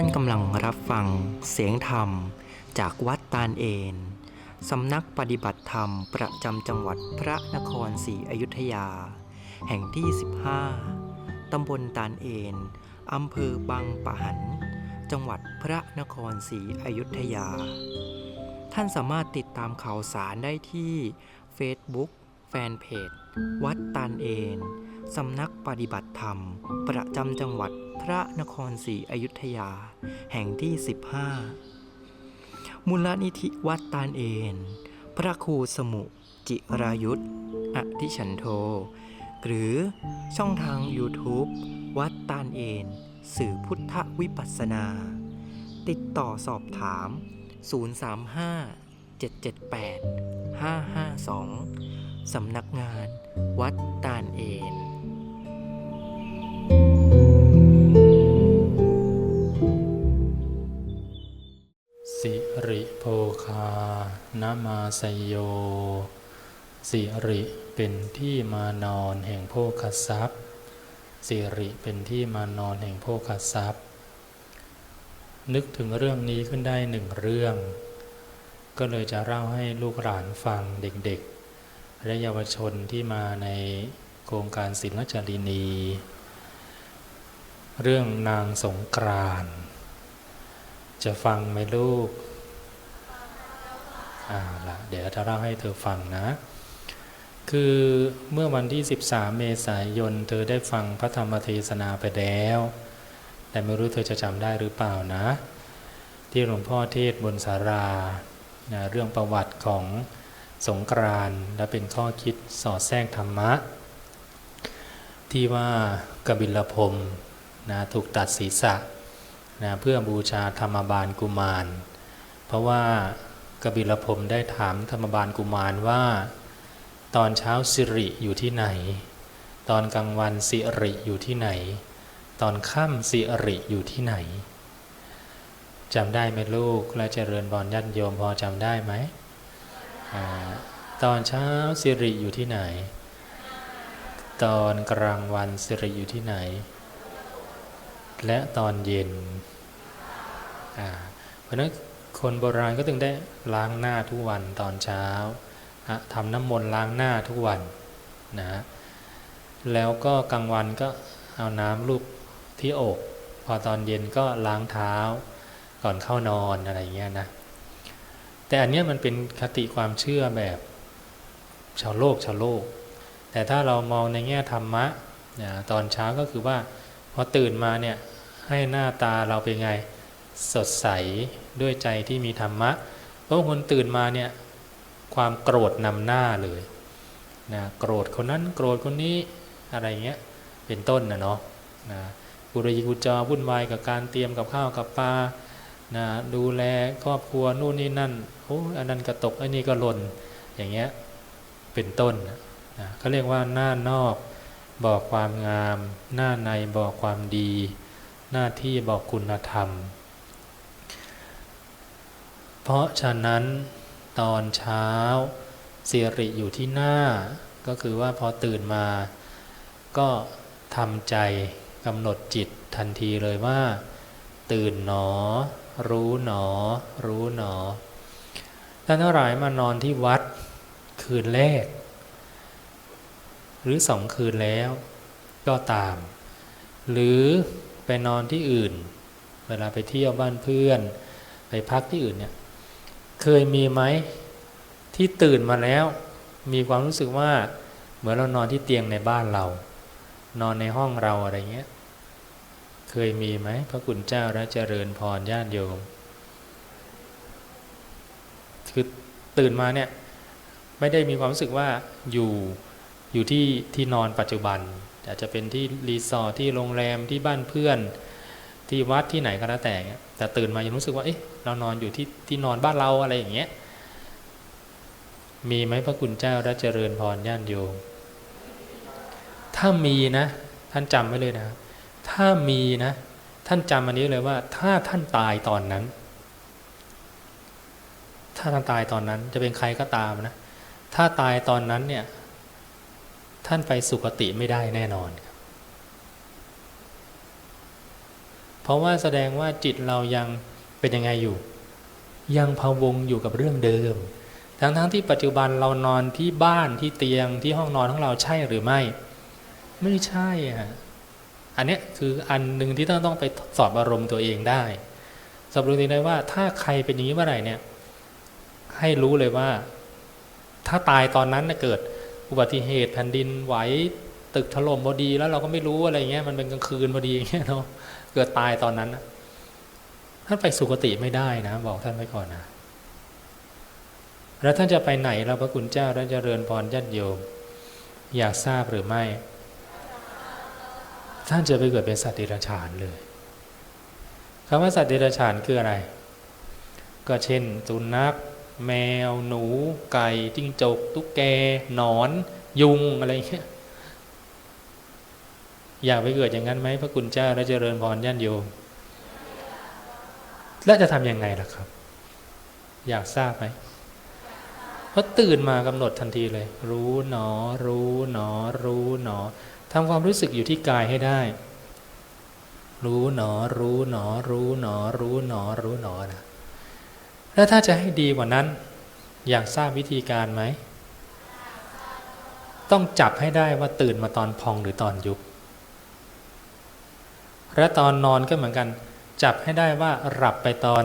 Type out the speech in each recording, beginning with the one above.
ท่านกำลังรับฟังเสียงธรรมจากวัดตาลเอนสำนักปฏิบัติธรรมประจำจังหวัดพระนครศรีอยุธยา แห่งที่ 15 ตำบลตาลเอนอำเภอบางปะหัน จังหวัดพระนครศรีอยุธยา ท่านสามารถติดตามข่าวสารได้ที่ Facebook แฟนเพจ วัดตาลเอนสำนักปฏิบัติธรรม ประจำจังหวัด ระนครศรีอยุธยา แห่งที่ 15 มูลนิธิวัดตาลเอน พระครูสมุจิรายุทธอธิฉันโท หรือช่องทาง YouTube วัดตาลเอน สื่อพุทธวิปัสสนา ติดต่อสอบถาม 035 778 552 สำนักงาน วัดตาลเอน โภคานามาสยโย สิริเป็นที่มานอนแห่งโภคทรัพย์สิริเป็นที่มานอนแห่งโภคทรัพย์ นึกถึงเรื่องนี้ขึ้นได้หนึ่งเรื่อง ก็เลยจะเล่าให้ลูกหลานฟังเด็กๆ และเยาวชนที่มาในโครงการศิลจารินี เรื่องนางสงกรานจะฟังไหมลูก อ่าละเดี๋ยวจะเล่าให้เธอฟังนะ คือเมื่อวันที่ 13 เมษายน เธอได้ฟังพระธรรมเทศนาไปแล้ว แต่ไม่รู้เธอจะจำได้หรือเปล่านะ ที่หลวงพ่อเทศบนสารานะเรื่องประวัติของสงกรานและเป็นข้อคิดสอดแทรกธรรมะ ที่ว่ากบิลพรมนะถูกตัดศีรษะนะเพื่อบูชาธรรมบาลกุมาร เพราะว่า กบิลพรมได้ถามธรรมบาลกุมารว่า ตอนเช้าสิริอยู่ที่ไหน ตอนกลางวันสิริอยู่ที่ไหน ตอนค่ำสิริอยู่ที่ไหนจำได้ไหมลูกและเจริญบอลยันโยมพอจำได้ไหมอตอนเช้าสิริอยู่ที่ไหน ตอนกลางวันสิริอยู่ที่ไหน และตอนเย็นเพราะฉะนั้น คนโบราณก็ถึงได้ล้างหน้าทุกวันตอนเช้าทำน้ำมนต์ล้างหน้าทุกวันนะแล้วก็กลางวันก็เอาน้ำลูบที่อก พอตอนเย็นก็ล้างเท้าก่อนเข้านอนอะไรเงี้ยนะแต่อันเนี้ยมันเป็นคติความเชื่อแบบชาวโลกชาวโลก แต่ถ้าเรามองในแง่ธรรมะนะตอนเช้าก็คือว่าพอตื่นมาเนี่ยให้หน้าตาเราเป็นไงสดใส ด้วยใจที่มีธรรมะเพราะคนตื่นมาเนี่ยความโกรธนำหน้าเลยนะโกรธคนนั้นโกรธคนนี้อะไรเงี้ยเป็นต้นนะเนาะนะกุรยิกุจอวุ่นวายกับการเตรียมกับข้าวกับปลานะดูแลครอบครัวนู่นนี่นั่นโอ้อันนั้นกระตกอันนี้ก็หล่นอย่างเงี้ยเป็นต้นนะเขาเรียกว่าหน้านอกบอกความงาม หน้าในบอกความดี หน้าที่บอกคุณธรรม เพราะฉะนั้นตอนเช้าสิริอยู่ที่หน้า ก็คือว่าพอตื่นมา ก็ทำใจกำหนดจิตทันทีเลยว่า ตื่นหนอ รู้หนอ รู้หนอท่านทั้งหลายมานอนที่วัดคืนแรก หรือสองคืนแล้วก็ตาม หรือไปนอนที่อื่น เวลาไปเที่ยวบ้านเพื่อน ไปพักที่อื่นเนี่ย เคยมีไหมที่ตื่นมาแล้ว มีความรู้สึกว่าเหมือนเรานอนที่เตียงในบ้านเรา นอนในห้องเราอะไรเงี้ย เคยมีไหมพระคุณเจ้าและเจริญพรญาติโยมคือตื่นมาเนี่ยไม่ได้มีความรู้สึกว่าอยู่อยู่ที่ที่นอนปัจจุบันอาจจะเป็นที่รีสอร์ทที่โรงแรมที่บ้านเพื่อน ที่วัดที่ไหนก็แล้วแต่เนี่ยแต่ตื่นมายังรู้สึกว่าเอ๊ะเรานอนอยู่ที่ที่นอนบ้านเราอะไรอย่างเงี้ยมีไหมพระคุณเจ้าและเจริญพรญาติโยมถ้ามีนะ ท่านจำไว้เลยนะ ถ้ามีนะ ท่านจำอันนี้เลยว่า ถ้าท่านตายตอนนั้น ถ้าท่านตายตอนนั้นจะเป็นใครก็ตามนะ ถ้าตายตอนนั้นเนี่ย ท่านไปสุคติไม่ได้แน่นอนครับ เพราะว่าแสดงว่าจิตเรายังเป็นยังไงอยู่ ยังพะวงอยู่กับเรื่องเดิม ทั้งๆทที่ปัจจุบันเรานอนที่บ้านที่เตียงที่ห้องนอนของเราใช่หรือไม่ ไม่ใช่ฮะอันเนี้ยคืออันหนึ่งที่ต้องต้องไปสอบอารมณ์ตัวเองได้สอบรู้ตัวเองได้ว่าถ้าใครเป็นอย่างนี้เมื่อไหร่เนี่ย ให้รู้เลยว่า ถ้าตายตอนนั้นนะเกิดอุบัติเหตุแผ่นดินไหวตึกถล่มพอดีแล้วเราก็ไม่รู้อะไรเงี้ยมันเป็นกลางคืนพอดีอย่างเงี้ยเนาะ กิดตายตอนนั้นท่านไปสุคติไม่ได้นะ บอกท่านไว้ก่อนนะแล้วท่านจะไปไหนเราพระคุณเจ้าและเจริญพรญาติโยม อยากทราบหรือไม่ ท่านจะไปเกิดเป็นสัตว์เดรัจฉานเลยคำว่าสัตว์เดรัจฉานคืออะไร ก็เช่นสุนัขแมว หนู ไก่จิ้งจก ตุ๊กแก หนอน ยุงอะไรเงี้ย อยากไปเกิดอย่างนั้นไหมพระคุณเจ้าและเจริญพรญาติโยมแล้วจะทำยังไงล่ะครับ อยากทราบไหมเพราะตื่นมากำหนดทันทีเลย รู้หนอ รู้หนอ รู้หนอทำความรู้สึกอยู่ที่กายให้ได้ รู้หนอ รู้หนอ รู้หนอ รู้หนอ รู้หนอนะแล้วถ้าจะให้ดีกว่านั้น อยากทราบวิธีการไหมต้องจับให้ได้ว่าตื่นมาตอนพองหรือตอนยุบ และตอนนอนก็เหมือนกัน จับให้ได้ว่าหลับไปตอน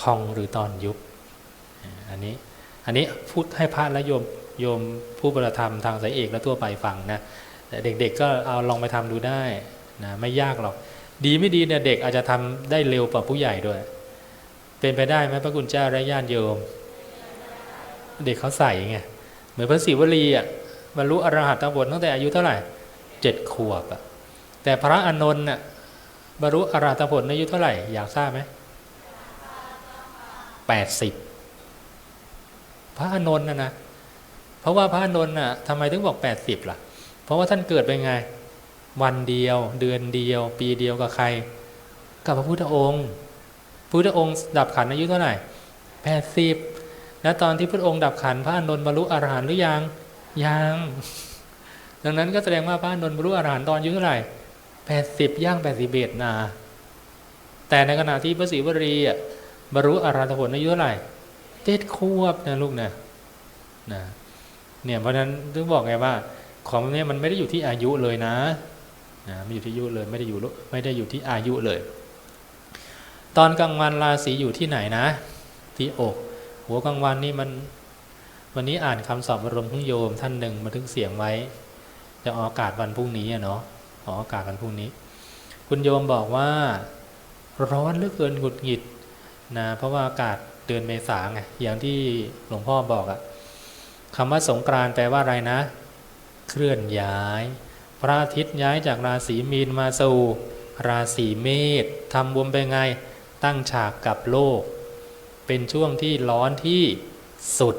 พองหรือตอนยุบอันนี้อันนี้พูดให้พระและโยมโยมผู้ประธรรมทางสายเอกและทั่วไปฟังนะแต่เด็กๆก็เอาลองไปทำดูได้นะไม่ยากหรอก ดีไม่ดีเนี่ยเด็กอาจจะทำได้เร็วกว่าผู้ใหญ่ด้วย เป็นไปได้ไหมพระคุณเจ้าและญาติโยม เด็กเขาใส่ไงเหมือนพระศิวลีอะบรรลุอรหัตผลตั้งแต่อายุเท่าไหร่เจ็ดขวบอะแต่พระอานนท์น่ะ บรรลุอรหัตผลอายุเท่าไหร่ อยากทราบไหมแปดสิบพระอานนท์นะนะ เพราะว่าพระอานนท์น่ะทำไมถึงบอกแปดสิบล่ะ เพราะว่าท่านเกิดเป็นไง วันเดียว เดือนเดียว ปีเดียวกับใคร กับพระพุทธองค์พุทธองค์ดับขันอายุเท่าไหร่แปดสิบแล้วตอนที่พระองค์ดับขันพระอานนท์บรรลุอรหันต์หรือยังยัง ดังนั้นก็แสดงว่าพระอานนท์บรรลุอรหันต์ตอนอายุเท่าไหร่ แปดสิบย่างแปดสิบเอ็ดนา แต่ในขณะที่พระศรีวรีอะบรรลุอรหันตผลอายุเท่าไหร่เจ็ดขวบนะลูกนะนะเนี่ยเพราะนั้นถึงบอกไงว่า ของนี้มันไม่ได้อยู่ที่อายุเลยนะนะไม่อยู่ที่อายุเลยไม่ได้อยู่ไม่ได้อยู่ที่อายุเลย ตอนกลางวันราศีอยู่ที่ไหนนะ ที่อก หัวกลางวันนี่มัน วันนี้อ่านคำสอบบรมของโยมท่านหนึ่งมาถึงเสียงไว้ จะออกอากาศวันพรุ่งนี้อะเนาะ ออกอากาศวันพรุ่งนี้ คุณโยมบอกว่าร้อนเหลือเกินหงุดหงิดนะเพราะว่าอากาศเดือนเมษาไงอย่างที่หลวงพ่อบอกอะคำว่าสงกรานแปลว่าอะไรนะ เคลื่อนย้าย พระอาทิตย์ย้ายจากราศีมีนมาสู่ราศีเมษทำบุญไปไง ตั้งฉากกับโลก เป็นช่วงที่ร้อนที่สุด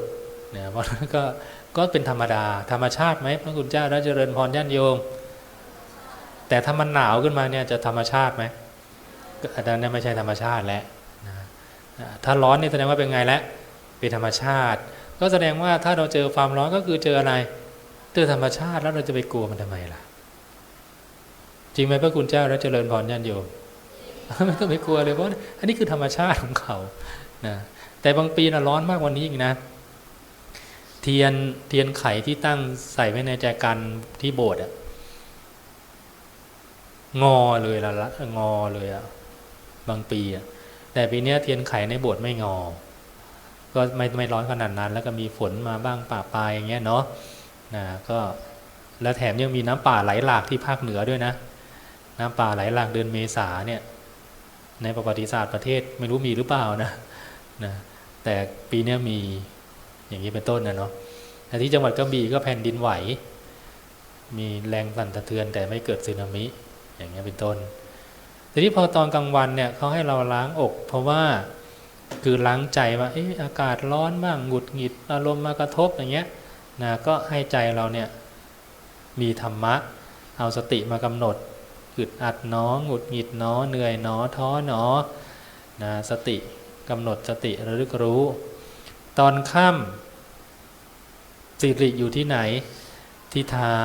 เนี่ยเพราะฉะนั้นก็ก็เป็นธรรมดา ธรรมชาติไหมพระคุณเจ้าและเจริญพรญาติโยม แต่ถ้ามันหนาวขึ้นมาเนี่ยจะธรรมชาติไหมก็อันนั้นไม่ใช่ธรรมชาติแล้วนะถ้าร้อนนี่แสดงว่าเป็นไงแล้วเป็นธรรมชาติ ก็แสดงว่าถ้าเราเจอความร้อนก็คือเจออะไรเจอธรรมชาติแล้วเราจะไปกลัวมันทำไมล่ะ จริงไหมพระคุณเจ้าและเจริญพรญาติโยมไม่ต้องไปกลัวเลยเพราะอันนี้คือธรรมชาติของเขานะแต่บางปีนะร้อนมากกว่านี้อีกนะ เทียนเทียนไขที่ตั้งใส่ไว้ในแจกันที่โบสถ์อะ งอเลยละละงอเลยอะบางปีอะแต่ปีนี้เทียนไขในโบสถ์ไม่งอ ก็ไม่ไม่ร้อนขนาดนั้น แล้วก็มีฝนมาบ้างป่าปลายอย่างเงี้ยเนาะนะก็แล้วแถมยังมีน้ำป่าไหลหลากที่ภาคเหนือด้วยนะ น้ำป่าไหลหลากเดือนเมษาเนี่ยในประวัติศาสตร์ประเทศไม่รู้มีหรือเปล่านะนะแต่ปีนี้มีอย่างนี้เป็นต้นนะเนาะแต่ที่จังหวัดกระบี่ก็แผ่นดินไหว มีแรงสั่นสะเทือนแต่ไม่เกิดสึนามิ อย่างเงี้ยเป็นต้นทีนี้พอตอนกลางวันเนี่ยเขาให้เราล้างอก เพราะว่าคือล้างใจว่าเอออากาศร้อนบ้างหงุดหงิดอารมณ์มากระทบอย่างเงี้ยนะก็ให้ใจเราเนี่ยมีธรรมะ เอาสติมากำหนดอึดอัดหนอหงุดหงิดหนอเหนื่อยหนอท้อหนอนะสติกำหนดสติระลึกรู้ ตอนค่ำสิริอยู่ที่ไหนที่เท้า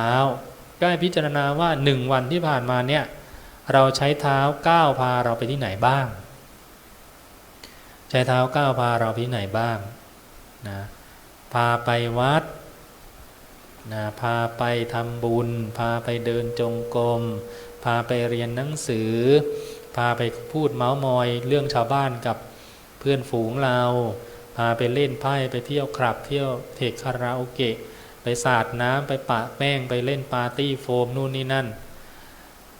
ก็ให้พิจารณาว่าหนึ่งวันที่ผ่านมาเนี่ยเราใช้เท้าก้าวพาเราไปที่ไหนบ้าง ใช้เท้าก้าวพาเราไปที่ไหนบ้างนะพาไปวัดนะพาไปทำบุญ พาไปเดินจงกรมพาไปเรียนหนังสือ พาไปพูดเมาส์มอยเรื่องชาวบ้านกับเพื่อนฝูงเรา พาไปเล่นไพ่ไปเที่ยวคลับเที่ยวเทคคาราโอเกะ ไปสาดน้ำไปปะแป้งไปเล่นปาร์ตี้โฟมนู่นนี่นั่น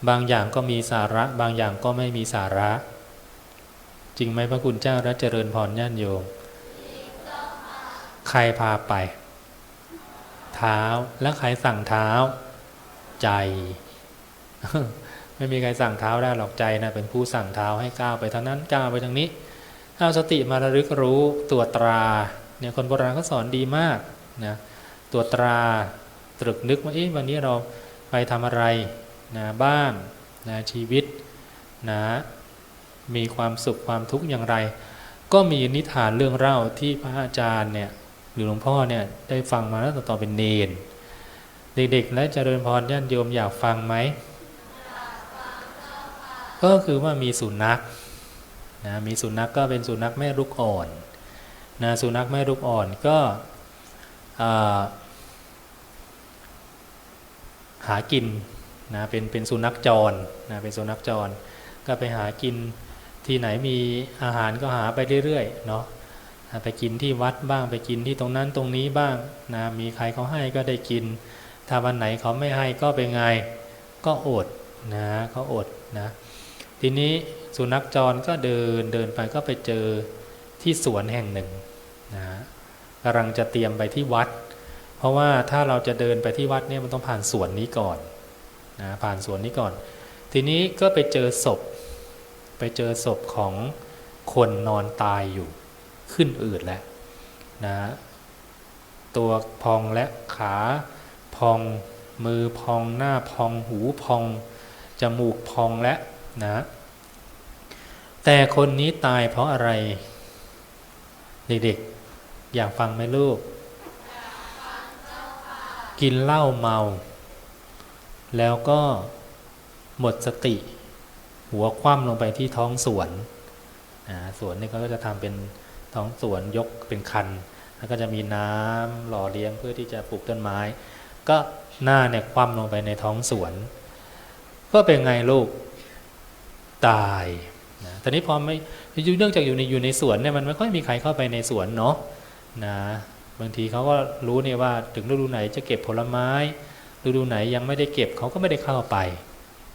บางอย่างก็มีสาระ บางอย่างก็ไม่มีสาระ จริงไหมพระคุณเจ้าและเจริญพรญาติโยม ใครพาไป เท้าแล้วใครสั่งเท้า ใจ ไม่มีใครสั่งเท้าได้หรอกใจนะเป็นผู้สั่งเท้าให้ก้าวไปทางนั้นก้าวไปทางนี้เอาสติมาระลึกรู้ตัวตราเนี่ยคนโบราณเขาสอนดีมากนะ ตัวตราตรึกนึกว่าเอ๊ะวันนี้เราไปทำอะไรนะบ้านนะชีวิตนะมีความสุขความทุกข์อย่างไร ก็มีนิทานเรื่องเล่าที่พระอาจารย์เนี่ยหรือหลวงพ่อเนี่ยได้ฟังมาแล้วต่อเป็นเนน เด็กๆ และเจริญพรญาติโยมอยากฟังไหมก็คือว่ามีสุนัขนะมีสุนัขกก็เป็นสุนัขแม่ลูกอ่อนนะสุนัขแม่ลูกอ่อนก็อ่า หากินนะเป็นเป็นสุนัขจรนะเป็นสุนัขจร ก็ไปหากินที่ไหนมีอาหารก็หาไปเรื่อยๆเนาะไปกินที่วัดบ้างไปกินที่ตรงนั้นตรงนี้บ้างนะมีใครเขาให้ก็ได้กิน ถ้าวันไหนเขาไม่ให้ก็เป็นไงก็อดนะเขาอดนะทีนี้สุนัขจรก็เดินเดินไปก็ไปเจอที่สวนแห่งหนึ่งนะกำลังจะเตรียมไปที่วัด เพราะว่าถ้าเราจะเดินไปที่วัดเนี่ยมันต้องผ่านสวนนี้ก่อนนะผ่านสวนนี้ก่อน ทีนี้ก็ไปเจอศพ ไปเจอศพของคนนอนตายอยู่ขึ้นอืดแล้วนะตัวพองและขาพองมือพองหน้าพองหูพอง จมูกพองและนะ แต่คนนี้ตายเพราะอะไร เด็กๆ อยากฟังไหมลูก กินเหล้าเมา แล้วก็หมดสติ หัวคว่ำลงไปที่ท้องสวนนะสวนนี่เขาก็จะทำเป็นท้องสวนยกเป็นคัน แล้วก็จะมีน้ำหล่อเลี้ยงเพื่อที่จะปลูกต้นไม้ ก็หน้าเนี่ยคว่ำลงไปในท้องสวน ก็เป็นไงลูกตายนะตอนนี้พอไม่เนื่องจากอยู่ในอยู่ในสวนเนี่ยมันไม่ค่อยมีใครเข้าไปในสวนเนาะนะ บางทีเขาก็รู้เนี่ยว่าถึงฤดูไหนจะเก็บผลไม้ ฤดูไหนยังไม่ได้เก็บเขาก็ไม่ได้เข้าไป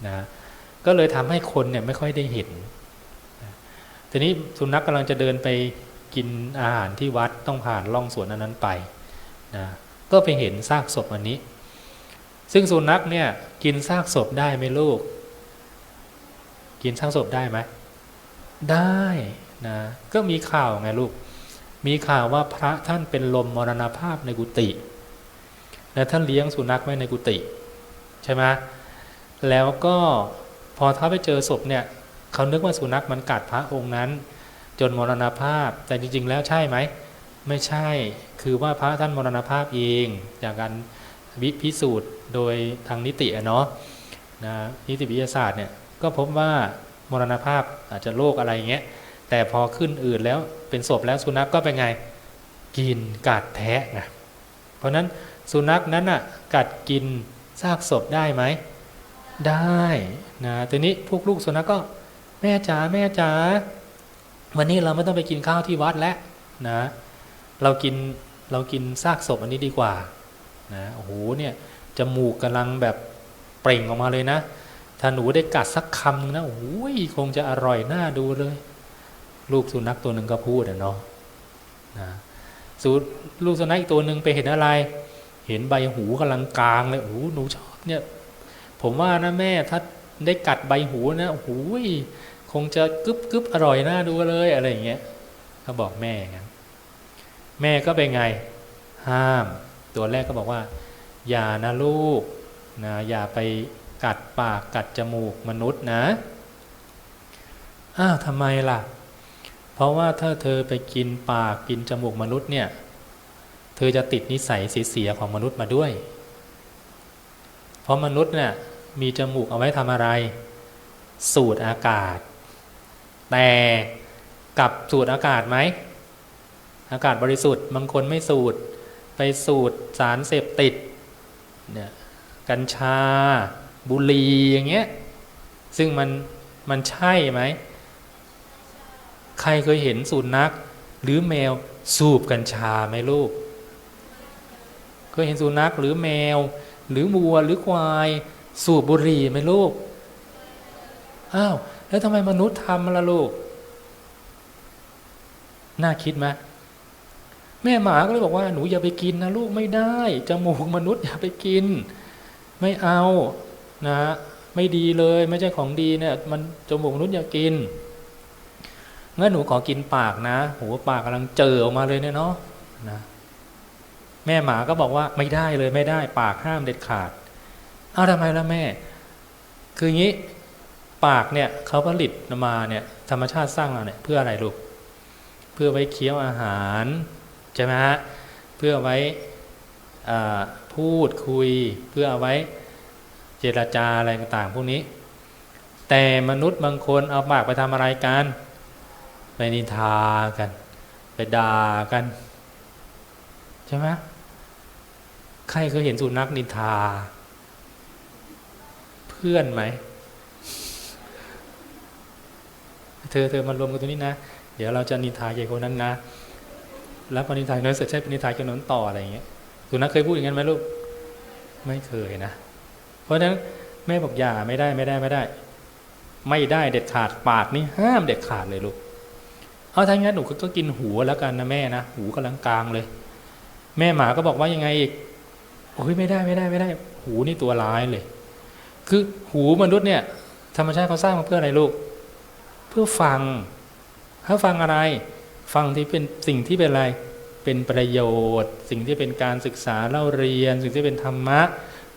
นะก็เลยทำให้คนเนี่ยไม่ค่อยได้เห็นทีนี้สุนัขกกำลังจะเดินไปกินอาหารที่วัดต้องผ่านล่องสวนอันนั้นไปนะก็ไปเห็นซากศพอันนี้ ซึ่งสุนัขเนี่ยกินซากศพได้ไหมลูก กินซากศพได้ไหมได้นะก็มีข่าวไงลูก มีข่าวว่าพระท่านเป็นลมมรณภาพในกุฏิและท่านเลี้ยงสุนัขไว้ในกุฏิใช่ไหมแล้วก็พอท้าไปเจอศพเนี่ยเขานึกว่าสุนัขมันกัดพระองค์นั้น จนมรณภาพ แต่จริง ๆ แล้วใช่ไหมไม่ใช่คือว่าพระท่านมรณภาพเอง จากการวิพิสูจน์โดยทางนิติเนาะนะนิติวิทยาศาสตร์เนี่ยก็พบว่ามรณภาพอาจจะโรคอะไรเงี้ย แต่พอขึ้นอืดแล้วเป็นศพแล้วสุนัขกก็เป็นไงกินกัดแทะไงเพราะนั้นสุนัขนั้นอะกัดกินซากศพได้ไหมได้นะทีนี้พวกลูกสุนัขกก็แม่จ๋าแม่จ๋าวันนี้เราไม่ต้องไปกินข้าวที่วัดแล้วนะเรากินเรากินซากศพอันนี้ดีกว่านะโอ้โหเนี่ยจมูกกำลังแบบเปล่งออกมาเลยนะ ถ้าหนูได้กัดสักคำนึงนะโอ้ยคงจะอร่อยน่าดูเลย ลูกสุนัขตัวหนึ่งก็พูดอะเนาะนะสูลูกสุนัขอีกตัวหนึ่งไปเห็นอะไร เห็นใบหูกำลังกลางเลยโอ้หนูชอบเนี่ย ผมว่านะแม่ถ้าได้กัดใบหูนะโอ้โหคงจะกึบกึบอร่อยน่าดูเลยอะไรอย่างเงี้ยเขาบอกแม่งั้นแม่ก็เป็นไง ห้าม ตัวแรกก็บอกว่า อย่านะลูกนะอย่าไปกัดปากกัดจมูกมนุษย์นะอ้าวทำไมล่ะ เพราะว่าถ้าเธอไปกินปากกินจมูกมนุษย์เนี่ย เธอจะติดนิสัยเสียของมนุษย์มาด้วย เพราะมนุษย์เนี่ยมีจมูกเอาไว้ทำอะไร สูดอากาศ แต่กลับสูดอากาศไหม อากาศบริสุทธิ์บางคนไม่สูดไปสูดสารเสพติดเนี่ยกัญชา บุหรี่อย่างเงี้ย ซึ่งมันมันใช่ไหม ใครเคยเห็นสุนัขหรือแมวสูบกัญชาไหมลูก เคยเห็นสุนัขหรือแมว หรือวัวหรือควายสูบบุหรี่ไหมลูก อ้าว แล้วทำไมมนุษย์ทำล่ะลูก น่าคิดไหมแม่หมาก็เลยบอกว่าหนูอย่าไปกินนะลูกไม่ได้จมูกมนุษย์อย่าไปกิน ไม่เอานะ ไม่ดีเลยไม่ใช่ของดีเนี่ย มันจมูกมนุษย์อย่ากิน งั้นหนูขอกินปากนะหัวปากกำลังเจอออกมาเลยเนี่ยเนาะนะแม่หมาก็บอกว่าไม่ได้เลยไม่ได้ปากห้ามเด็ดขาด เอาทำไมล่ะแม่ คืออย่างนี้ปากเนี่ยเขาผลิตมาเนี่ยธรรมชาติสร้างมาเนี่ยเพื่ออะไรลูก เพื่อไว้เคี้ยวอาหารใช่ไหมฮะเพื่อไว้พูดคุย เพื่อเอาไว้เจรจาอะไรต่างๆพวกนี้ แต่มนุษย์บางคนเอาปากไปทำอะไรกัน ไปนินทากัน ไปด่ากัน ใช่ไหมใครเคยเห็นสุนัขนินทา เพื่อนไหม เธอเธอมารวมกันตรงนี้นะ เดี๋ยวเราจะนินทาเกี่ยวกับคนนั้นนะ แล้วพอนินทาน้อยเสร็จใช่เป็นนินทาเกี่ยวกับนั้นต่ออะไรอย่างเงี้ยสุนัขเคยพูดอย่างนั้นไหมลูก ไม่เคยนะ เพราะฉะนั้นแม่บอกอย่าไม่ได้ไม่ได้ไม่ได้ ไม่ได้เด็ดขาดปากนี่ห้ามเด็ดขาดเลยลูก เอาถ้างั้นหนูก็กินหูแล้วกันนะแม่นะหูกำลังกลางเลย แม่หมาก็บอกว่ายังไงอีกโอ้ยไม่ได้ไม่ได้ไม่ได้ หูนี่ตัวร้ายเลย คือหูมนุษย์เนี่ย ธรรมชาติเขาสร้างมาเพื่ออะไรลูก เพื่อฟังถ้าฟังอะไร ฟังที่เป็นสิ่งที่เป็นอะไรเป็นประโยชน์ สิ่งที่เป็นการศึกษาเล่าเรียน สิ่งที่เป็นธรรมะ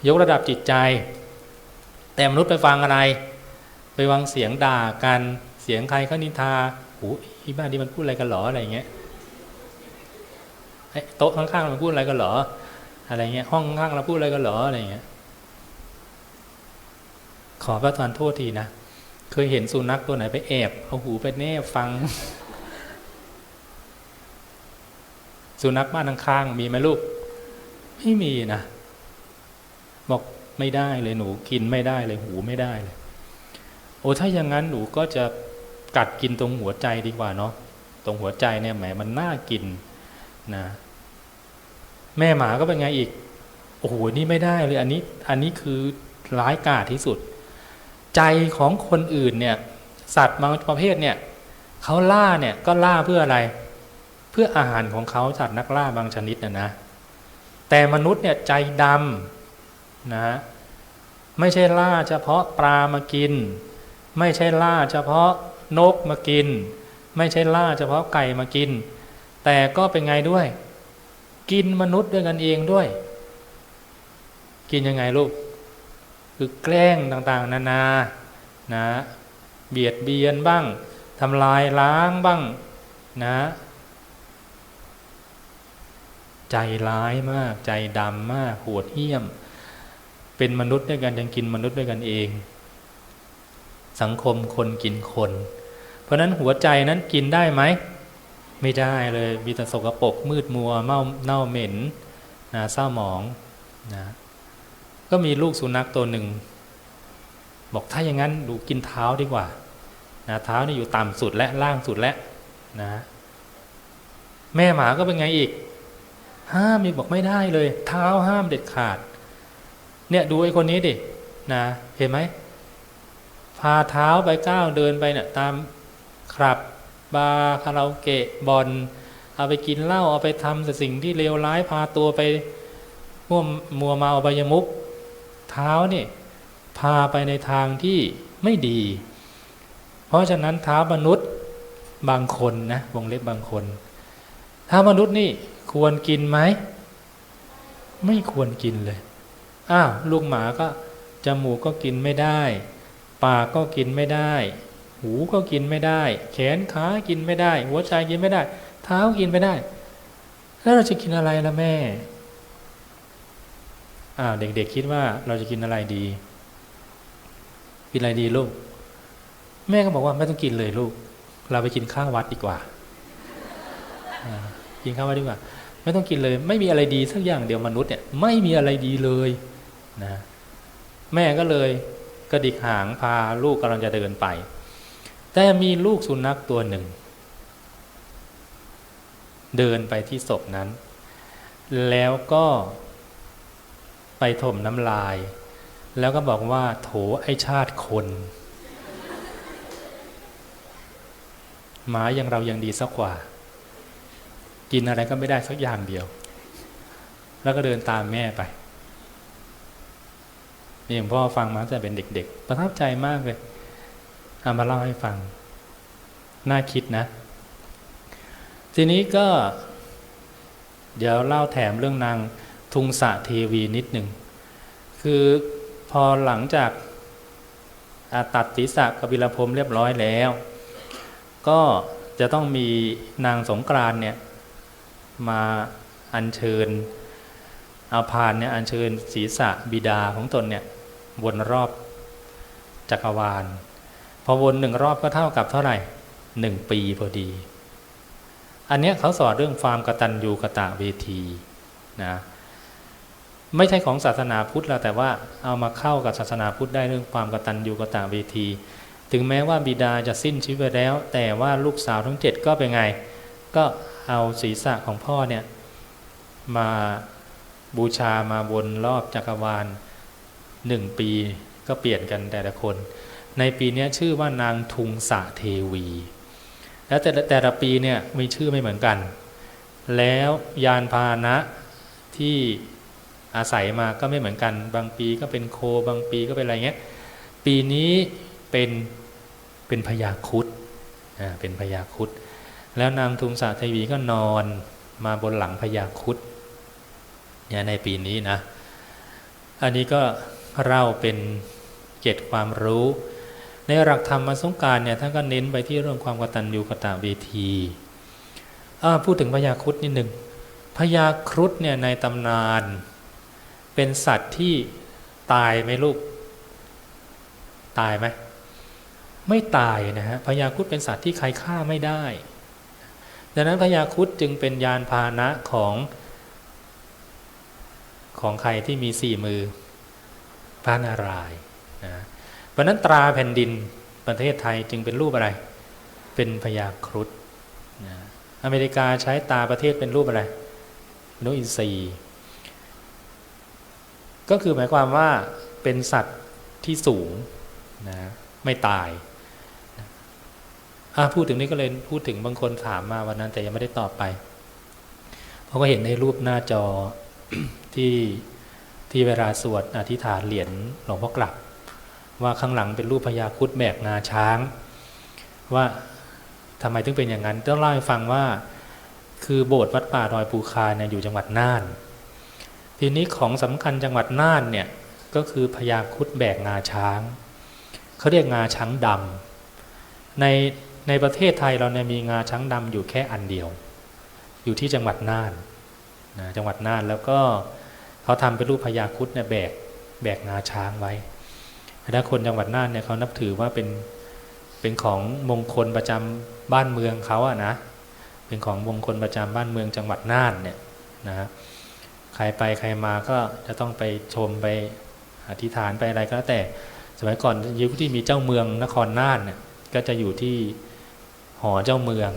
ยกระดับจิตใจ แต่มนุษย์ไปฟังอะไร ไปฟังเสียงด่ากันเสียงใครเขานินทาหู อีบ้านนี้มันพูดอะไรกันหรออะไรเงี้ยเอ้ยโต๊ะข้างๆมันพูดอะไรกันหรอ อะไรเงี้ยห้องข้างเราพูดอะไรกันหรออะไรเงี้ย ขอประทานโทษทีนะเคยเห็นสุนัขตัวไหนไปแอบเอาหูไปแนบฟัง สุนัขบ้านข้างๆมีไหมลูก ไม่มีนะบอกไม่ได้เลยหนูกินไม่ได้เลยหูไม่ได้เลย โอ้ถ้าอย่างนั้นหนูก็จะ กัดกินตรงหัวใจดีกว่าเนาะตรงหัวใจเนี่ยแหมมันน่ากินนะแม่หมาก็เป็นไงอีกโอ้โหนี่ไม่ได้เลยอันนี้อันนี้คือร้ายกาจที่สุด ใจของคนอื่นเนี่ย สัตว์บางประเภทเนี่ยเขาล่าเนี่ยก็ล่าเพื่ออะไร เพื่ออาหารของเขาสัตว์นักล่าบางชนิดนะนะแต่มนุษย์เนี่ยใจดำนะไม่ใช่ล่าเฉพาะปลามากิน ไม่ใช่ล่าเฉพาะ นกมากิน ไม่ใช่ล่าเฉพาะไก่มากิน แต่ก็เป็นไงด้วย กินมนุษย์ด้วยกันเองด้วย กินยังไงลูก คือแกล้งต่างๆ นานานะเบียดเบียนบ้างทำลายล้างบ้างนะ ใจร้ายมาก ใจดำมากโหดเหี้ยม เป็นมนุษย์ด้วยกันยังกินมนุษย์ด้วยกันเอง สังคมคนกินคน เพราะนั้นหัวใจนั้นกินได้ไหม ไม่ได้เลยมีแต่สกปรกมืดมัวเมาเน่าเหม็นนะเศร้าหมองนะก็มีลูกสุนัขตัวหนึ่ง บอกถ้าอย่างนั้นดูกินเท้าดีกว่านะเท้านี่อยู่ต่ำสุดและล่างสุดและนะ แม่หมาก็เป็นไงอีก ห้ามอีกบอกไม่ได้เลย เท้าห้ามเด็ดขาด เนี่ยดูไอ้คนนี้ดินะเห็นไหมพาเท้าไปก้าวเดินไปเนี่ยตาม ครับบาร์คาราโอเกะบอลเอาไปกินเหล้าเอาไปทำแต่สิ่งที่เลวร้ายพาตัวไปม่วมมัวเมาอบายมุกเท้าเนี่ยพาไปในทางที่ไม่ดี เพราะฉะนั้นเท้ามนุษย์บางคนนะวงเล็บบางคนเท้ามนุษย์นี่ควรกินไหม ไม่ควรกินเลยอ้าวลูกหมาก็จมูกก็กินไม่ได้ ปากก็กินไม่ได้ หูก็กินไม่ได้ แขนขากินไม่ได้ หัวใจกินไม่ได้ เท้ากินไม่ได้ แล้วเราจะกินอะไรล่ะแม่อ้าวเด็กๆคิดว่าเราจะกินอะไรดี กินอะไรดีลูก แม่ก็บอกว่าไม่ต้องกินเลยลูก เราไปกินข้าววัดดีกว่ากินข้าววัดดีกว่า ไม่ต้องกินเลย ไม่มีอะไรดีสักอย่างเดียวมนุษย์เนี่ยไม่มีอะไรดีเลยนะแม่ก็เลยกระดิกหางพาลูกกำลังจะเดินไป แต่มีลูกสุนัขตัวหนึ่ง เดินไปที่ศพนั้น แล้วก็ไปถมน้ำลาย แล้วก็บอกว่า โถไอชาติคนหมาอย่างเรายังดีสักกว่า กินอะไรก็ไม่ได้สักอย่างเดียว แล้วก็เดินตามแม่ไปนี่หลวงพ่อฟังมาตั้งแต่เป็นเด็ก ๆ ประทับใจมากเลย เอามาเล่าให้ฟัง น่าคิดนะ ทีนี้ก็ เดี๋ยวเล่าแถมเรื่องนางทุงสะเทวีนิดหนึ่ง คือพอหลังจากาตัดศีรษะกบิลพรมเรียบร้อยแล้ว ก็จะต้องมีนางสงกรานเนี่ย มาอัญเชิญอาพานเนี่ยอัญเชิญศีรษะบิดาของตนเนี่ยวนรอบจักรวาล พอวนหนึ่งรอบก็เท่ากับเท่าไหร่หนึ่งปีพอดี อันเนี้ยเขาสอนเรื่องความกตัญญูกะตะเวทีนะไม่ใช่ของศาสนาพุทธแล้วแต่ว่าเอามาเข้ากับศาสนาพุทธได้เรื่องความกตัญญูกะตะเวที ถึงแม้ว่าบิดาจะสิ้นชีวิตไปแล้ว แต่ว่าลูกสาวทั้งเจ็ดก็เป็นไง ก็เอาศีรษะของพ่อเนี่ยมาบูชามาวนรอบจักรวาลหนึ่งปีก็เปลี่ยนกันแต่ละคน ในปีนี้ชื่อว่านางทุงสะเทวี แล้วแต่แต่ละปีเนี่ยมีชื่อไม่เหมือนกัน แล้วยานพาหนะที่อาศัยมาก็ไม่เหมือนกัน บางปีก็เป็นโคบางปีก็เป็นอะไรเงี้ย ปีนี้เป็นเป็นพญาคุดอ่าเป็นพญาคุดแล้วนางทุงสะเทวีก็นอนมาบนหลังพญาคุดเนี่ยในปีนี้นะ อันนี้ก็เล่าเป็นเกร็ดความรู้ ในหลักธรรมมาสงการเนี่ยท่านก็เน้นไปที่เรื่องความกตัญญูกตเวทีพูดถึงพญาครุดนิดหนึ่งพญาครุดเนี่ยในตำนาน เป็นสัตว์ที่ตายไหมลูก ตายไหมไม่ตายนะฮะพญาครุดเป็นสัตว์ที่ใครฆ่าไม่ได้ ดังนั้นพญาครุดจึงเป็นยานพาหนะของของใครที่มีสี่มือพระนารายณ์นะ เพราะนั้นตราแผ่นดินประเทศไทยจึงเป็นรูปอะไร เป็นพญาครุฑนะอเมริกาใช้ตาประเทศเป็นรูปอะไรนกอินทรีก็คือหมายความว่าเป็นสัตว์ที่สูงนะไม่ตายพูดถึงนี้ก็เลยพูดถึงบางคนถามมาวันนั้นแต่ยังไม่ได้ตอบไปเพราะว่าเห็นในรูปหน้าจอที่ที่เวลาสวดอธิษฐานเหรียญหลวงพ่อกลับ ว่าข้างหลังเป็นรูปพญาคุดแบกงาช้าง ว่าทำไมถึงเป็นอย่างนั้นต้องเล่าให้ฟังว่าคือโบสถ์วัดป่าดอยปูคาเนี่ยอยู่จังหวัดน่าน ทีนี้ของสำคัญจังหวัดน่านเนี่ยก็คือพญาคุดแบกงาช้างเขาเรียกงาช้างดำในในประเทศไทยเราเนี่ยมีงาช้างดำอยู่แค่อันเดียว อยู่ที่จังหวัดน่านนะจังหวัดน่านแล้วก็เขาทำเป็นรูปพญาคุดเนี่ยแบกแบกงาช้างไว้ ถ้าคนจังหวัดน่านเนี่ยเขานับถือว่าเป็นเป็นของมงคลประจำบ้านเมืองเขาอะนะ เป็นของมงคลประจำบ้านเมืองจังหวัดน่านเนี่ยนะใครไปใครมาก็จะต้องไปชมไปอธิษฐานไปอะไรก็แล้วแต่ สมัยก่อนยุคที่มีเจ้าเมืองนครน่านเนี่ยก็จะอยู่ที่หอเจ้าเมือง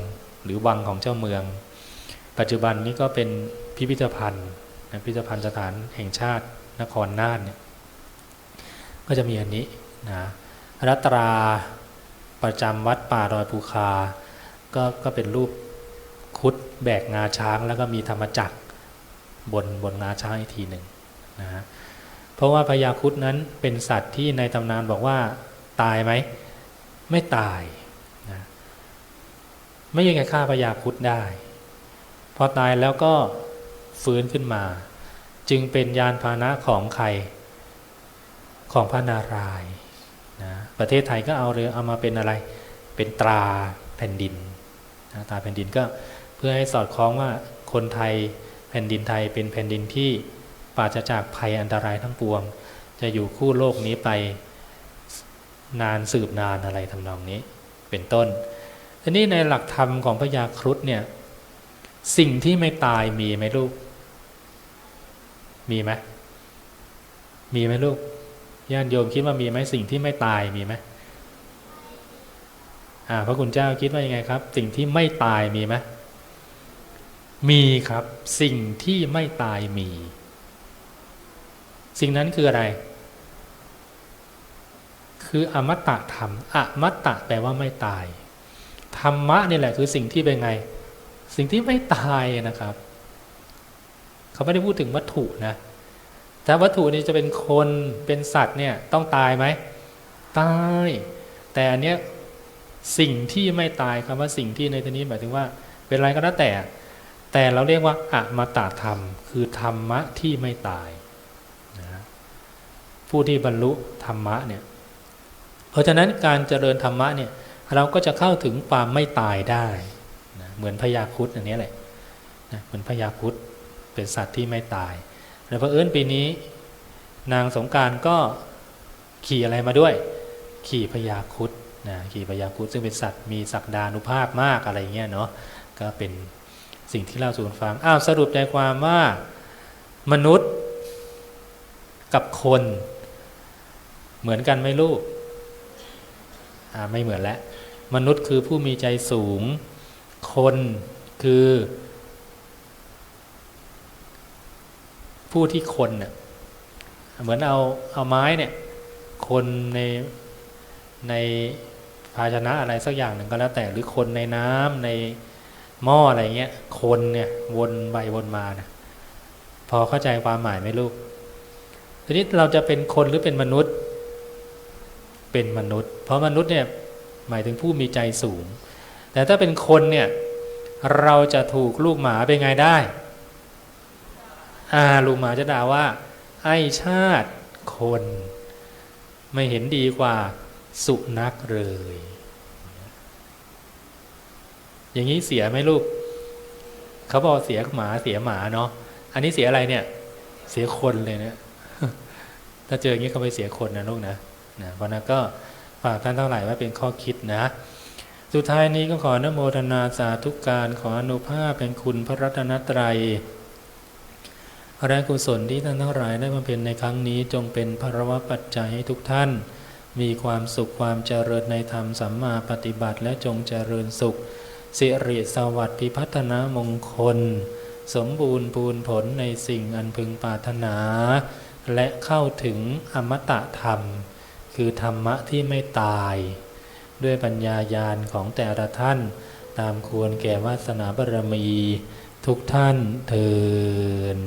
หรือวังของเจ้าเมือง ปัจจุบันนี้ก็เป็นพิพิธภัณฑ์พิพิธภัณฑ์สถานแห่งชาตินครน่านเนี่ย ก็จะมีอันนี้นะรัตราประจำวัดป่าดอยภูคา ก็ก็เป็นรูปคุดแบกงาช้างแล้วก็มีธรรมจักรบนบนงาช้างอีกทีหนึ่งนะเพราะว่าพญาคุดนั้นเป็นสัตว์ที่ในตำนานบอกว่าตายไหมไม่ตายนะไม่ยังไงฆ่าพญาคุดได้ พอตายแล้วก็ฟื้นขึ้นมา จึงเป็นยานพาหนะของใคร ของพระนารายณ์นะประเทศไทยก็เอาเรือเอามาเป็นอะไรเป็นตราแผ่นดินนะตราแผ่นดินก็เพื่อให้สอดคล้องว่าคนไทยแผ่นดินไทยเป็นแผ่นดินที่ปราศจากภัยอันตรายทั้งปวง จะอยู่คู่โลกนี้ไปนานสืบนานอะไรทำนองนี้เป็นต้นทีนี้ในหลักธรรมของพระยาครุฑเนี่ยสิ่งที่ไม่ตายมีไหมลูก มีไหมมีไหมลูก ญาติโยมคิดว่ามีไหมสิ่งที่ไม่ตายมีไหมอ่าพระคุณเจ้าคิดว่ายังไงครับ สิ่งที่ไม่ตายมีไหมมีครับ สิ่งที่ไม่ตายมี สิ่งนั้นคืออะไร คืออมตะธรรมอมตะแปลว่าไม่ตายธรรมะนี่แหละคือสิ่งที่เป็นไง สิ่งที่ไม่ตายนะครับ เขาไม่ได้พูดถึงวัตถุนะ ถ้าวัตถุนี้จะเป็นคนเป็นสัตว์เนี่ยต้องตายไหมตาย แต่อันเนี้ยสิ่งที่ไม่ตายคำว่าสิ่งที่ในที่นี้หมายถึงว่า เป็นอะไรก็แล้วแต่ แต่เราเรียกว่าอะมตะธรรม คือธรรมะที่ไม่ตายนะผู้ที่บรรลุธรรมะเนี่ยเพราะฉะนั้นการเจริญธรรมะเนี่ยเราก็จะเข้าถึงความไม่ตายได้นะเหมือนพญาครุฑอันนี้แหละนะเหมือนพญาครุฑเป็นสัตว์ที่ไม่ตาย แล้วพอเอิญปีนี้ นางสงการก็ขี่อะไรมาด้วย ขี่พญาครุฑนะขี่พญาครุฑซึ่งเป็นสัตว์มีศักดานุภาพมากอะไรเงี้ยเนาะก็เป็นสิ่งที่เล่าสู่กันฟังอ้าวสรุปใจความว่ามนุษย์กับคนเหมือนกันไหมลูกอ่าไม่เหมือนแล้วมนุษย์คือผู้มีใจสูง คนคือ ผู้ที่คนเน่ยเหมือนเอาเอาไม้เนี่ย คนในในภาชนะอะไรสักอย่างหนึ่งก็แล้วแต่หรือคนในน้ำในหม้ออะไรเงี้ย คนเนี่ยวนไปวนมานะพอเข้าใจความหมายไหมลูกทีนี้เราจะเป็นคนหรือเป็นมนุษย์ เป็นมนุษย์ เพราะมนุษย์เนี่ยหมายถึงผู้มีใจสูง แต่ถ้าเป็นคนเนี่ย เราจะถูกลูกหมาเป็นไงได้ อาลูหมาจะด่าว่า ไอชาติคน ไม่เห็นดีกว่าสุนัขเลย อย่างนี้เสียไหมลูก เขาบอกเสียหมาเสียหมาเนาะ อันนี้เสียอะไรเนี่ย เสียคนเลยเนี่ย ถ้าเจออย่างนี้เขาไปเสียคนนะลูกนะนะเพราะนั้นก็ฝากท่านทั้งหลายไว้เป็นข้อคิดนะ สุดท้ายนี้ก็ขอนโมทนาสาธุการขออนุภาพเป็นคุณพระรัตนตรัย แรงกุศลที่ท่านทั้งหลายได้มาเป็นในครั้งนี้จงเป็นพระวปัจจัยให้ทุกท่าน มีความสุขความเจริญในธรรมสัมมาปฏิบัติและจงเจริญสุข สิริสวัสดิ์พิพัฒนามงคล สมบูรณ์ปูนผลในสิ่งอันพึงปรารถนา และเข้าถึงอมตะธรรม คือธรรมะที่ไม่ตาย ด้วยปัญญาญาณของแต่ละท่านตามควรแก่วาสนาบารมี ทุกท่านเทิน